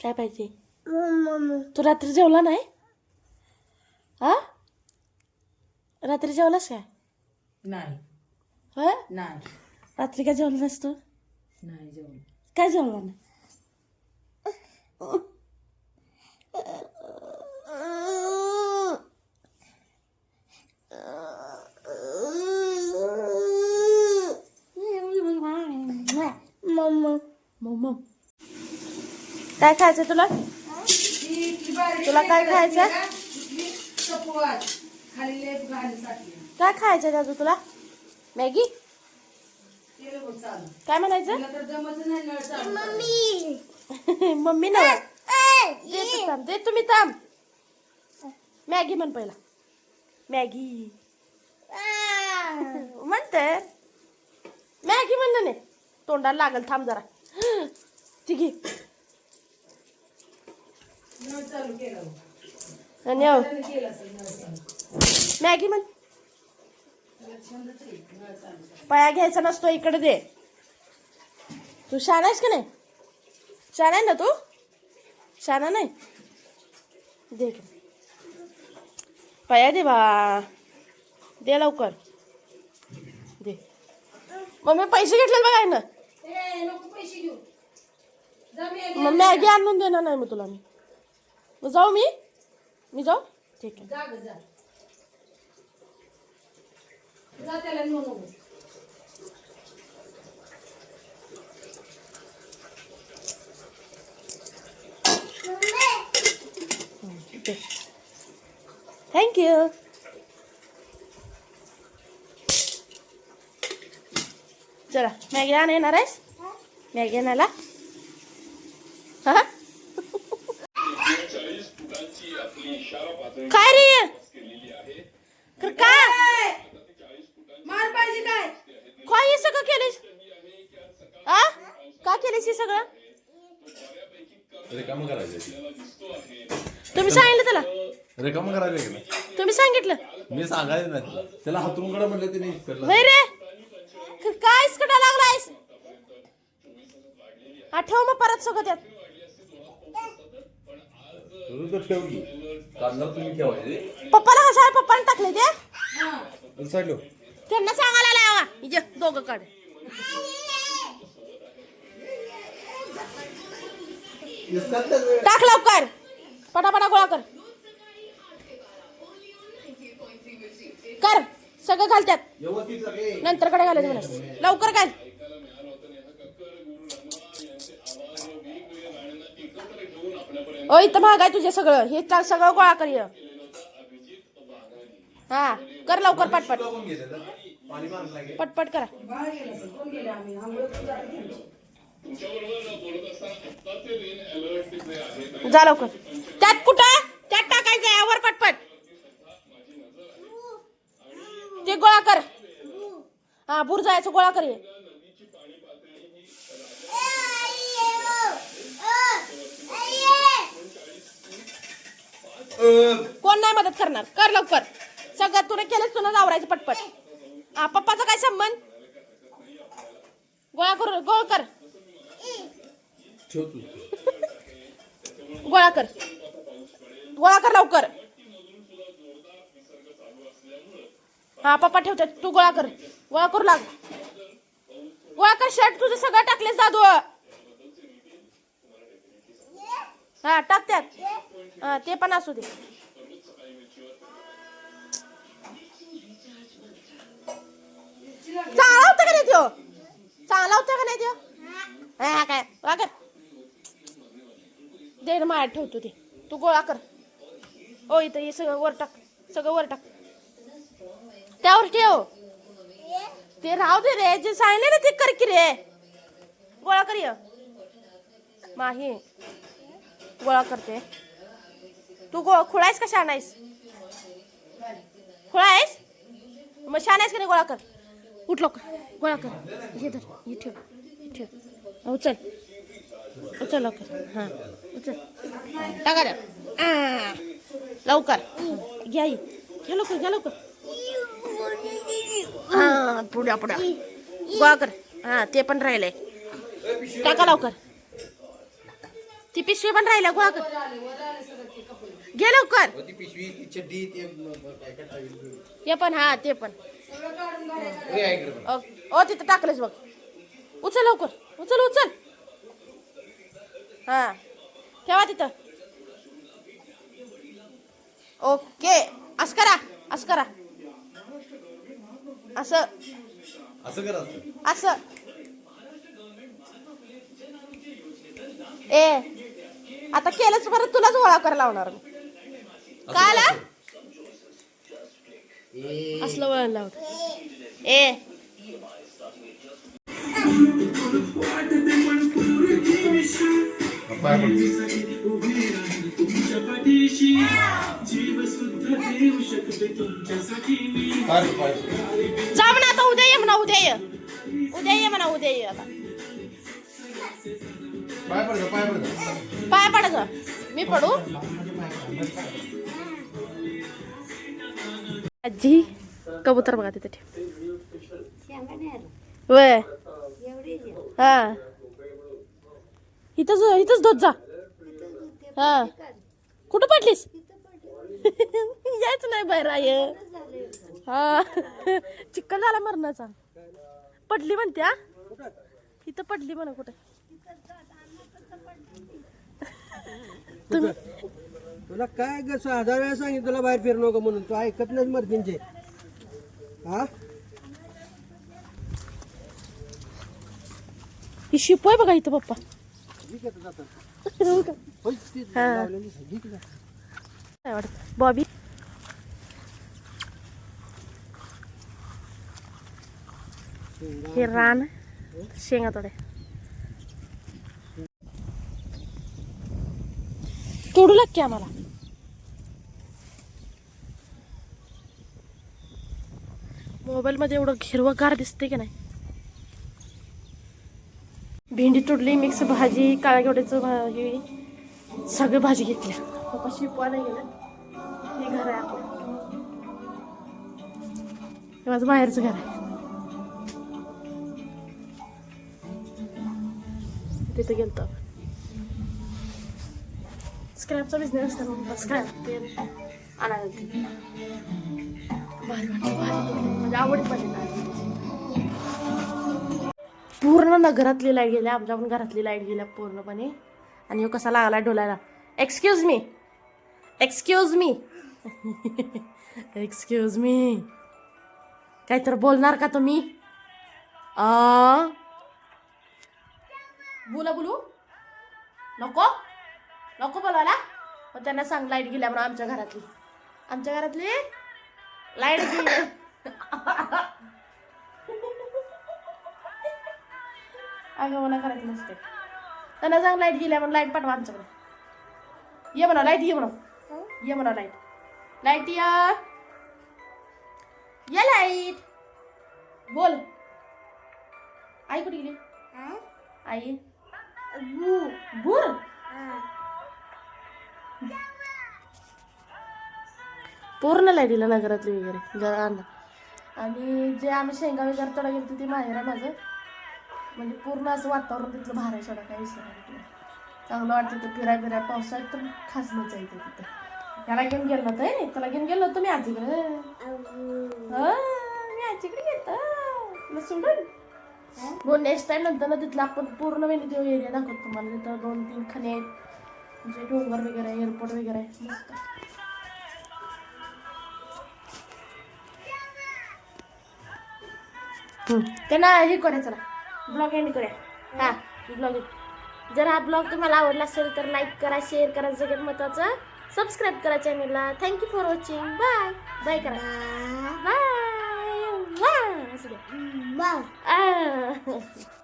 काय पाहिजे? तू रात्री जेवला नाही? हा रात्री जेवलास काय? नाही. होय नाही. रात्री काय जेवलं नाहीस तू नाही जेवण काय जेवला? नाही मम्मा काय खायचं तुला? तुला काय खायचं? काय खायचं दादू तुला? मॅगी? काय म्हणायचं? मम्मी ना दे थांब तुम्ही थांब. मॅगी म्हण पहिला. मॅगी. म्हणते. मॅगी म्हणलं नाही. तोंडाला लागल थांब जरा. ठीक आहे आणि मॅगी म्हण. पया घ्यायचा नसतो इकडे दे. तू शान आहेस का नाही? शान आहे ना तू? शाना नाही? दे. पया दे बा. दे लवकर. दे. मम्मी पैसे घेतले बघाय ना मग मॅगी आणून देणार नाही मग तुला मी. मग जाऊ मी? मी जाऊ? ठीक आहे. दे थँक्यू चला मॅगी आण येणार आहेस? मॅगी आणायला हा काय रे? काय? मार पाहिजे काय? काय हे सगळं केलीस आ? का केलीस हे सगळं? रिकामं करायचं तुम्ही सांगितलं त्याला? रिकामं करायचं की नाही? तुम्ही सांगितलं? मी सांगायचं नाही तुला. त्याला हातरून कडे म्हणलं तिने. रे. काय इसकडा लागलायस? आठव मग परत सगळं त्यात. तर ठेव की कांदा तुम्ही ठेवायचे पप्पाला कसं आहे पप्पाने टाकले ते? साईडलो त्यांना सांगायला लावा इजे दोघं काढ. टाक लवकर. पटापटा गोळा कर. कर. सगळं घाल त्यात. व्यवस्थित सगळे. नंतर कडे घालायचं लवकर घाल. ओ इथं महाग आहे तुझे सगळं हे टा- सगळं गोळा कर हे. हा कर लवकर पटपट. पटपट करा बाहेर गेला असेल. कोण गेले आम्ही आंघोळ करून जातो त्यांची. जा लवकर त्यात कुठं त्यात टाकायचं आहे वर पटपट ते गोळा कर हा बुर जायचं गोळा कर हे. कोण नाही मदत करणार? कर लवकर. सगळं तुला केलंच तुला आवरायचं पटपट. हा पप्पाचा काय संबंध? गोळा कर गोळ कर. गोळा कर. गोळा कर लवकर. हा पप्पा ठेवतात. तू गोळा कर. गोळा करू लाग. गोळा कर शर्ट तुझं सगळं टाकलेस दादू. हा टाक त्यात. हा ते पण असू दे. चांगला होता का नाही तो चांगला होता का नाही तो हा काय? वा कर दे ना ठेवतो ते. तू गोळा कर. ओ इथं हे सगळं वर टाक. सगळं वर टाक. त्यावर ठेव. ते राहू दे रे जे सांगितले ना ते कर की रे. गोळा कर माही. गोळा करते. तू गो खुळायस का शाणायस खुळायस? मग शाणायस का नाही गोळा कर? उठलो लवकर गोळा कर. हे धर हे ठेव ठेव. उचल उचल लवकर. हां. उचल टाका द्या लवकर. घ्या घ्या लवकर घ्या लवकर. हां पुढ्या पुढ्या गोळा कर. हां ते पण राहिलंय. टाका लवकर. ती पिशवी पण राहिल्या गोळा कर घे लवकर. ती पिशवी ती चड्डी ते काय काय टाकलं. हे पण हा ते पण. ओ तिथं टाकलंच बघ. उचल लवकर. उचल उचल. हा. ठेवा तिथं. ओके. असं करा असं करा. असं. असं करा असं. असं. ए. आता केलंच परत तुलाच गोळा करायला लावणार मी. काय आला? असलं वळण लावत ए. जा म्हणा आता उद्या ये म्हणा उद्या ये. उद्या ये म्हणा उद्या ये आता. पाय पड जा, मी पडू? आजी कबूतर बघा तिथे ठेव. वय. हा. इथंच इथंच धोत जा. हा. कुठं पडलीस? यायच नाही बाहेर आय हा. चिकन झाला मरणाचा. पडली म्हणते हा. इथं पडली म्हणा कुठे. तुम्ही तुला काय कसं हजार वेळा सांगितलं तुला बाहेर फिरू नको म्हणून तू ऐकत नाही मर्दींचे हा ही शिपोय बघा इथं पप्पा ठीक आहे जातात का? होय, ती हा. लावलेली आहे. ठीक आहे. काय वाटत बॉबी हे रान शेंगा तोडे तोडू लाग की आम्हाला. मोबाईल मध्ये एवढं हिरवगार दिसते की नाही. भेंडी तोडली मिक्स भाजी काळ्या घेवड्याचं भाजी सगळी भाजी घेतली कशी शिपवायला गेलं. हे घर आहे आपलं. हे माझं बाहेरचं घर आहे. तिथे गेलतो स्क्रॅपचा बिझनेस असतो म्हणून स्क्रॅप ते आणायला गेलते. भारी वाटलं भारी तोडली. म्हणजे आवडत पूर्ण नगरातली लाइट गेल्या आमच्या पण घरातली लाइट गेल्या पूर्णपणे आणि कसा लागला डोलायला excuse me excuse me excuse me काहीतरी बोलणार का तुम्ही बोला बोलू नको नको बोलायला. मग त्यांना सांग लाइट गेल्या म्हणून आमच्या घरातली. आमच्या घरातली लाइट गेली. अगं मला करायचं नसते. त्यांना सांग लाइट गेल्या म्हणून लाइट पाठवा आमच्याकडे. ये म्हणा लाइट ये म्हणा. ये म्हणा लाइट. लाइट या. ये लाइट. बोल. आई कुठे गेली? आई. बुर? पूर्ण लाईटीला नगरातली वगैरे जरा अंदा आणि जे आम्ही शेंगा वगैरे तोडा गेलो ते माहेर आहे माझं. म्हणजे पूर्ण असं वातावरण तिथलं भार आहे सोडा काही विषय नाही. चांगलं वाटतं ते फिराय फिराय पावसाळ्यात तर खास मजा येते तिथं त्याला घेऊन गेलो होतं नाही त्याला घेऊन गेलो होतो मी आजीकडे. मी आजीकडे तुला सोडून? मग नेक्स्ट टाइम नंतर ना तिथला आपण पूर्ण वेळी तो एरिया दाखवतो तुम्हाला. तिथं दोन तीन खणे आहेत. म्हणजे डोंगर वगैरे आहे एअरपोर्ट वगैरे आहे मस्त. त्यांना हे करूया चला. ब्लॉग एंड करूया. हा ब्लॉग जर हा ब्लॉग तुम्हाला आवडला असेल तर लाईक करा शेअर करा. सगळ्यात महत्वाचं सबस्क्राईब करा चॅनलला thank you for watching bye bye करा. बाय बाय असू द्या. आ.